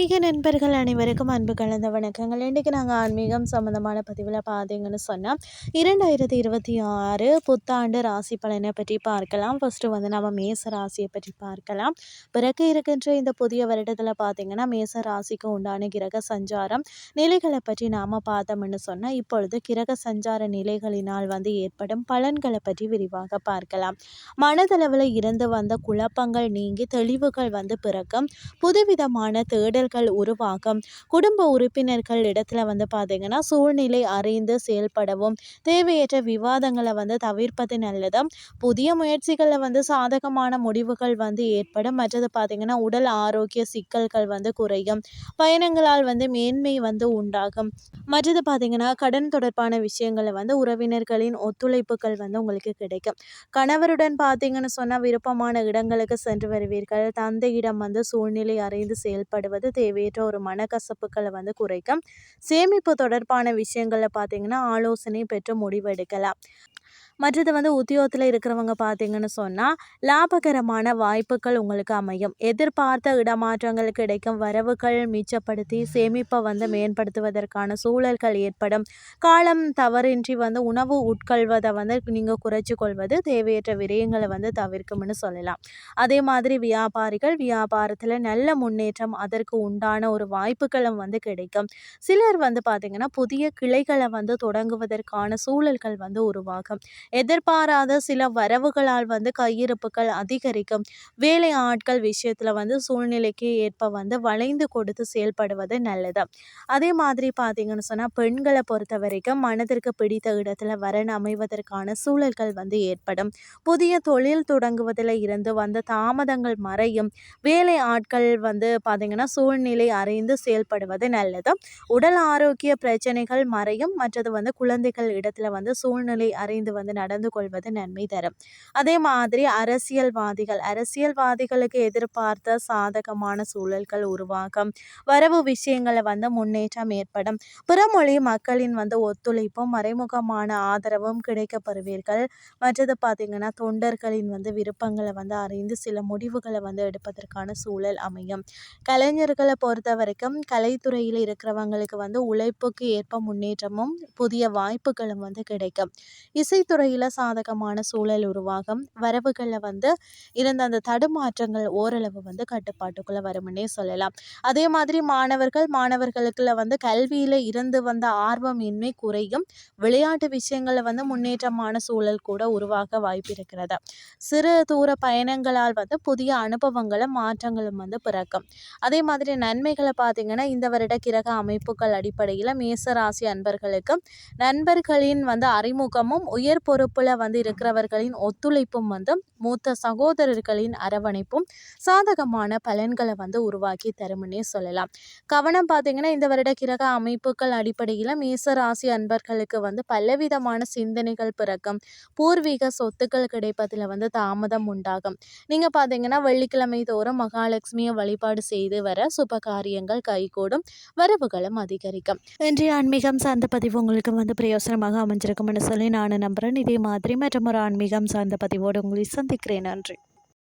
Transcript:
ஆன்மீக நண்பர்கள் அனைவருக்கும் அன்பு கலந்த வணக்கங்கள். இன்றைக்கு நாங்கள் ஆன்மீகம் சம்மந்தமான பதிவில் பார்த்தீங்கன்னு சொன்னால் இரண்டாயிரத்தி இருபத்தி ஆறு புத்தாண்டு ராசி பலனை பற்றி பார்க்கலாம். ஃபஸ்ட்டு வந்து நம்ம மேச ராசியை பற்றி பார்க்கலாம். பிறகு இருக்கின்ற இந்த புதிய வருடத்தில் பார்த்திங்கன்னா மேச ராசிக்கு உண்டான கிரக சஞ்சாரம் நிலைகளை பற்றி நாம் பார்த்தோம்னு சொன்னால் இப்பொழுது கிரக சஞ்சார நிலைகளினால் வந்து ஏற்படும் பலன்களை பற்றி விரிவாக பார்க்கலாம். மனதளவில் இருந்து வந்த குழப்பங்கள் நீங்கி தெளிவுகள் வந்து பிறக்கும். புதுவிதமான தேடல் தேடல்கள் உருவாகும். குடும்ப உறுப்பினர்கள் இடத்துல வந்து பார்த்தீங்கன்னா சூழ்நிலை அறிந்து செயல்படவும் தேவையற்ற விவாதங்களை வந்து தவிர்ப்பது நல்லது புதிய முயற்சிகளில் வந்து சாதகமான முடிவுகள் வந்து ஏற்படும். மற்றது பார்த்திங்கன்னா உடல் ஆரோக்கிய சிக்கல்கள் வந்து குறையும். பயணங்களால் வந்து மேன்மை வந்து உண்டாகும். மற்றது பார்த்திங்கன்னா கடன் தொடர்பான விஷயங்களை வந்து உறவினர்களின் ஒத்துழைப்புகள் வந்து உங்களுக்கு கிடைக்கும். கணவருடன் பார்த்தீங்கன்னு சொன்னால் விருப்பமான இடங்களுக்கு சென்று வருவீர்கள். தந்தையிடம் வந்து சூழ்நிலை அறிந்து செயல்படுவது தேவையற்ற ஒரு மனக்கசப்புகளை வந்து குறைக்கும். சேமிப்பு தொடர்பான விஷயங்களில் பார்த்தீங்கன்னா ஆலோசனை பெற்று முடிவெடுக்கலாம். மற்றது வந்து உத்தியோகத்தில் இருக்கிறவங்க பார்த்தீங்கன்னு சொன்னால் லாபகரமான வாய்ப்புகள் உங்களுக்கு அமையும். எதிர்பார்த்த இடமாற்றங்கள் கிடைக்கும். வரவுகள் மிச்சப்படுத்தி சேமிப்பை வந்து மேம்படுத்துவதற்கான சூழல்கள் ஏற்படும். காலம் தவறின்றி வந்து உணவு உட்கொள்வதை வந்து நீங்கள் குறைச்சி கொள்வது தேவையற்ற விரயங்களை வந்து தவிர்க்கும்னு சொல்லலாம். அதே மாதிரி வியாபாரிகள் வியாபாரத்தில் நல்ல முன்னேற்றம் அதற்கு உண்டான ஒரு வாய்ப்புகளும் வந்து கிடைக்கும். சிலர் வந்து பார்த்திங்கன்னா புதிய கிளைகளை வந்து தொடங்குவதற்கான சூழல்கள் வந்து உருவாகும். எதிர்பாராத சில வரவுகளால் வந்து கையிருப்புகள் அதிகரிக்கும். வேலை ஆட்கள் விஷயத்தில் வந்து சூழ்நிலைக்கு ஏற்ப வந்து வளைந்து கொடுத்து செயல்படுவது நல்லது. அதே மாதிரி பார்த்தீங்கன்னு சொன்னால் பெண்களை பொறுத்த வரைக்கும் மனதிற்கு பிடித்த இடத்துல வரன் அமைவதற்கான சூழல்கள் வந்து ஏற்படும். புதிய தொழில் தொடங்குவதில் இருந்து வந்த தாமதங்கள் மறையும். வேலை ஆட்கள் வந்து பார்த்திங்கன்னா சூழ்நிலை அறிந்து செயல்படுவது நல்லது. உடல் ஆரோக்கிய பிரச்சனைகள் மறையும். மற்றது வந்து குழந்தைகள் இடத்துல வந்து சூழ்நிலை அறிந்து வந்து நடந்து கொள்வது நன்மை தரும். அதே மாதிரி அரசியல்வாதிகள் அரசியல்வாதிகளுக்கு எதிர்பார்த்த சாதகமான சூழல்கள் உருவாகும் வரவு விஷயங்களை வந்து முன்னேற்றம் ஏற்படும். பிறமொழி மக்களின் வந்து ஒத்துழைப்பும் மறைமுகமான ஆதரவும் கிடைக்கப்படுவீர்கள். மற்றது பார்த்திங்கன்னா தொண்டர்களின் வந்து விருப்பங்களை வந்து அறிந்து சில முடிவுகளை வந்து எடுப்பதற்கான சூழல் அமையும். கலைஞர்களை பொறுத்த வரைக்கும் கலைத்துறையில் இருக்கிறவங்களுக்கு வந்து உழைப்புக்கு ஏற்ப முன்னேற்றமும் புதிய வாய்ப்புகளும் வந்து கிடைக்கும். இசைத்துறை துறையில் சாதகமான சூழல் உருவாகும். வரவுகளில் வந்து இருந்த அந்த தடுமாற்றங்கள் ஓரளவு வந்து கட்டுப்பாட்டுக்குள்ளே வரும்னே சொல்லலாம். அதே மாதிரி மாணவர்கள் மாணவர்களுக்குள்ள வந்து கல்வியில் இருந்து வந்த ஆர்வம் இன்மை குறையும். விளையாட்டு விஷயங்களில் வந்து முன்னேற்றமான சூழல் கூட உருவாக வாய்ப்பு இருக்கிறது. சிறு தூர பயணங்களால் வந்து புதிய அனுபவங்களும் மாற்றங்களும் வந்து பிறக்கும். அதே மாதிரி நன்மைகளை பார்த்தீங்கன்னா இந்த வருட கிரக அமைப்புகள் அடிப்படையில் மேசராசி அன்பர்களுக்கு நண்பர்களின் வந்து அறிமுகமும் உயர் பொறுப்பில் வந்து இருக்கிறவர்களின் ஒத்துழைப்பும் வந்து மூத்த சகோதரர்களின் அரவணைப்பும் சாதகமான பலன்களை வந்து உருவாக்கி தரும்னே சொல்லலாம். கவனம் பார்த்தீங்கன்னா இந்த வருட கிரக அமைப்புகள் அடிப்படையில் மேசராசி அன்பர்களுக்கு வந்து பலவிதமான சிந்தனைகள் பிறக்கும். பூர்வீக சொத்துக்கள் கிடைப்பதில் வந்து தாமதம் உண்டாகும். நீங்கள் பார்த்தீங்கன்னா வெள்ளிக்கிழமை தோறும் மகாலட்சுமியை வழிபாடு செய்து வர சுப காரியங்கள் கைகூடும் வரவுகளும் அதிகரிக்கும். இன்றைய ஆன்மீகம் சார்ந்த பதிவு உங்களுக்கு வந்து பிரயோசனமாக அமைஞ்சிருக்கும்னு சொல்லி நான் நம்புகிறேன் இதே மாதிரி மற்றும் ஒரு ஆன்மீகம் சார்ந்த பதிவோடு உங்களை சந்திக்கிறேன். நன்றி.